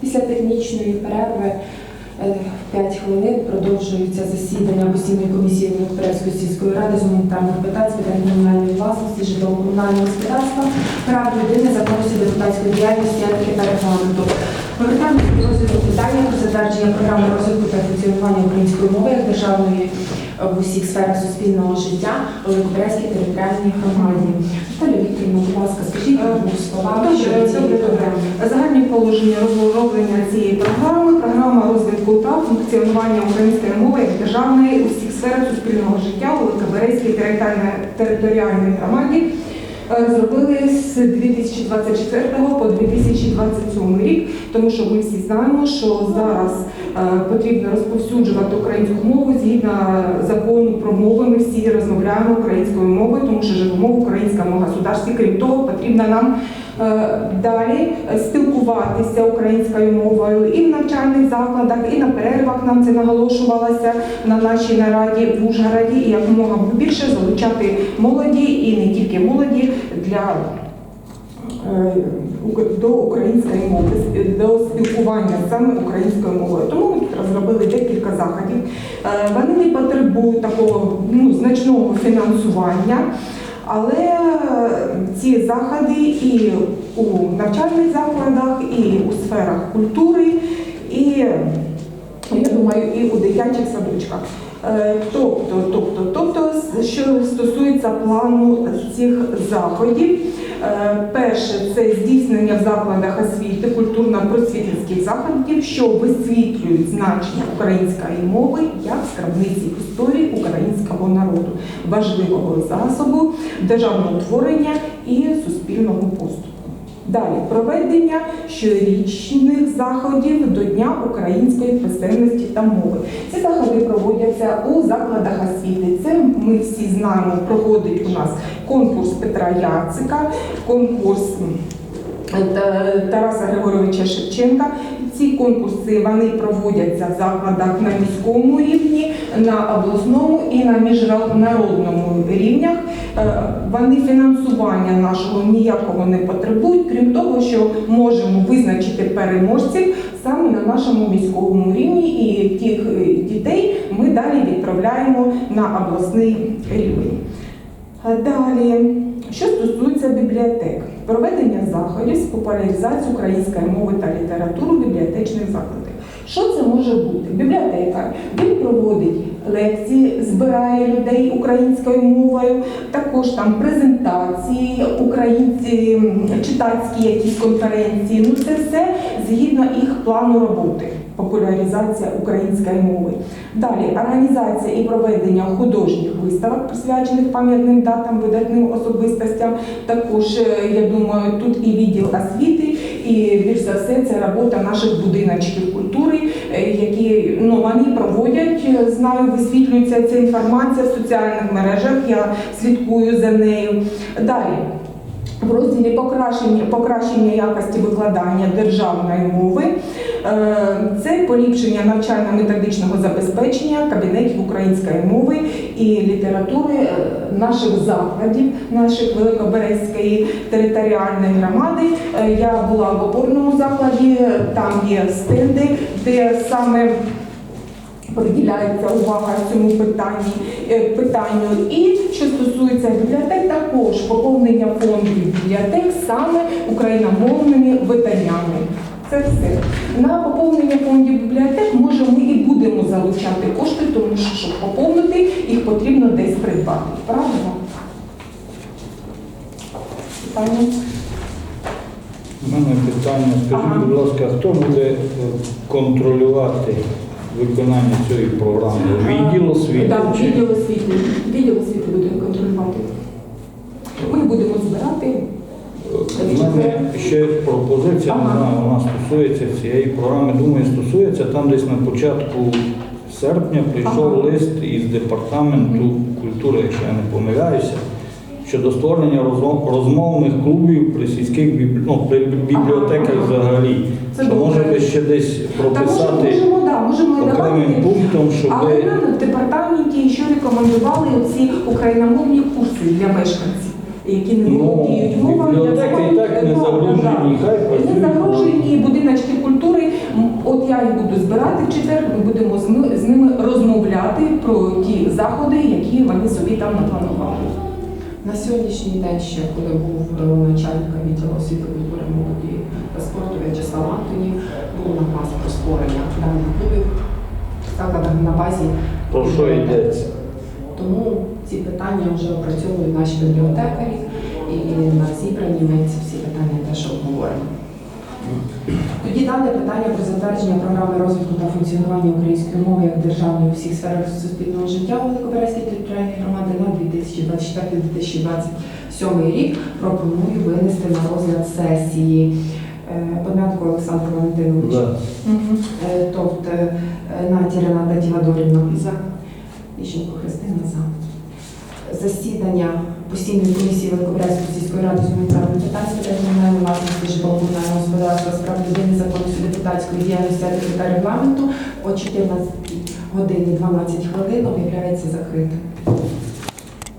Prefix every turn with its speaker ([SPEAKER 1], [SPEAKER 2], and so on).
[SPEAKER 1] Після технічної перерви 5 хвилин продовжується засідання постійної комісії Великобрязької сільської ради з гуманітарних питань з питань комунальної власності, житлово-комунального господарства, прав людини, законності депутатської діяльності, етики та регламенту. Повертаємося до розгляду питання про затвердження програми розвитку та функціонування української мови як державної е, в усіх сферах суспільного життя у Великобрязькій територіальній громаді. Наталя Вікторівна, будь ласка, скажіть програми.
[SPEAKER 2] Загальні положення розроблення цієї програми, програма розвитку та функціонування української мови як державної у всіх сферах суспільного життя територіальній- територіальній громаді зробили з 2024 по 2027 рік, тому що ми всі знаємо, що зараз е, потрібно розповсюджувати українську мову згідно закону про мови. Ми всі розмовляємо українською мовою, тому що живемо в українському государстві. Крім того, потрібно нам е, далі е, спілкуватися українською мовою і в навчальних закладах, і на перервах нам це наголошувалося на нашій нараді в Ужгороді, і якомога більше залучати молоді і не тільки молоді для е, до української мови, до спілкування саме українською мовою. Тому ми розробили декілька заходів. Е, Вони не потребують такого ну, значного фінансування. Але ці заходи і у навчальних закладах, і у сферах культури, і я думаю, і у дитячих садочках. Е, Тобто, тобто, тобто, що стосується плану цих заходів, е, перше це здійснення в закладах освіти культурно-просвітницьких заходів, що висвітлюють значення української мови як скарбниці історії українського народу, важливого засобу державного творення і суспільного поступу. Далі проведення щорічних заходів до Дня української писемності та мови. Ці заходи проводяться у закладах освіти. Це ми всі знаємо, проходить у нас конкурс Петра Яцика, конкурс Тараса Григоровича Шевченка. Ці конкурси вони проводяться в закладах на міському рівні, на обласному і на міжнародному рівнях. Е, Вони фінансування нашого ніякого не потребують, крім того, що можемо визначити переможців саме на нашому міському рівні, і тих е, дітей ми далі відправляємо на обласний рівень. А Далі, що стосується бібліотек, проведення заходів з популяризації української мови та літератури в бібліотечних закладах. Що це може бути? Бібліотекар він проводить лекції, збирає людей українською мовою, також там презентації, українці, читацькі якісь конференції. Ну це все згідно їх плану роботи. Популяризація української мови. Далі організація і проведення художніх виставок, присвячених пам'ятним датам, видатним особистостям. Також е, я думаю, тут і відділ освіти, і більш за все це робота наших будиночків культури, е, які ну вони проводять. е, Знаю, висвітлюється ця інформація в соціальних мережах. Я слідкую за нею. Далі. В розділі покращення, покращення якості викладання державної мови це поліпшення навчально-методичного забезпечення кабінетів української мови і літератури е, наших закладів, наших Великоберезької територіальної громади. Е, Я була в опорному закладі, там є стенди, де саме приділяється увага цьому питанні, е, питанню. І що стосується бібліотек, також поповнення фондів бібліотек саме україномовними виданнями. Це все. На поповнення фондів бібліотек може ми і будемо залучати кошти, тому що щоб поповнити, їх потрібно десь придбати. Правильно? Питання?
[SPEAKER 3] У мене питання, скажіть, будь ласка, хто буде е, контролювати виконання цієї програми? Відділ освіти?
[SPEAKER 2] Так, відділ освіти. Відділ освіти буде контролювати. Ми будемо збирати.
[SPEAKER 3] Ще пропозиція, не знаю, вона стосується цієї програми. Думаю, стосується там десь на початку серпня прийшов лист із департаменту культури, якщо я не помиляюся, щодо створення розмовних клубів при сільських бібл- ну, при бібліотеках взагалі.
[SPEAKER 2] Це
[SPEAKER 3] Що може би ще десь прописати
[SPEAKER 2] можемо, да, можемо
[SPEAKER 3] окремим
[SPEAKER 2] давати.
[SPEAKER 3] пунктом, щоб
[SPEAKER 2] Але в департаменті що рекомендували оці україномовні курси для мешканців, які не
[SPEAKER 3] Ну,
[SPEAKER 2] володіють мовою.
[SPEAKER 3] бібліотеки
[SPEAKER 2] для
[SPEAKER 3] і так не загружені, хай
[SPEAKER 2] Не загружені будиночки культури, От я їх буду збирати в четвер, ми будемо з ми- з ними розмовляти про ті заходи, які вони собі там напланували.
[SPEAKER 1] На сьогоднішній день ще, коли був начальник відділу освіти, культури, молоді та спорту В'ячеслав Антонів, був наказ про створення даних клубів закладах на базі.
[SPEAKER 3] Про що йдеться?
[SPEAKER 1] Питання вже опрацьовують наші бібліотекарі, і на зібранні ми ці всі питання теж обговоримо. Тоді дане питання про затвердження програми розвитку та функціонування української мови як державної у всіх сферах суспільного життя у Великоберезькій територіальній громади на 2024-2027 рік пропоную винести на розгляд сесії. Е, Подмятко Олександр Валентинович.
[SPEAKER 3] Да.
[SPEAKER 1] Е, Тобто е, Рената Дівадорівна за. Іщенко Христина за. Засідання постійної комісії Великобрязької сільської ради з гуманітарних питань з питань комунальної власності житлово-комунального господарства, справ людини, законності депутатської діяльності та регламенту о 14 годині 12 хвилин об'являється закритим.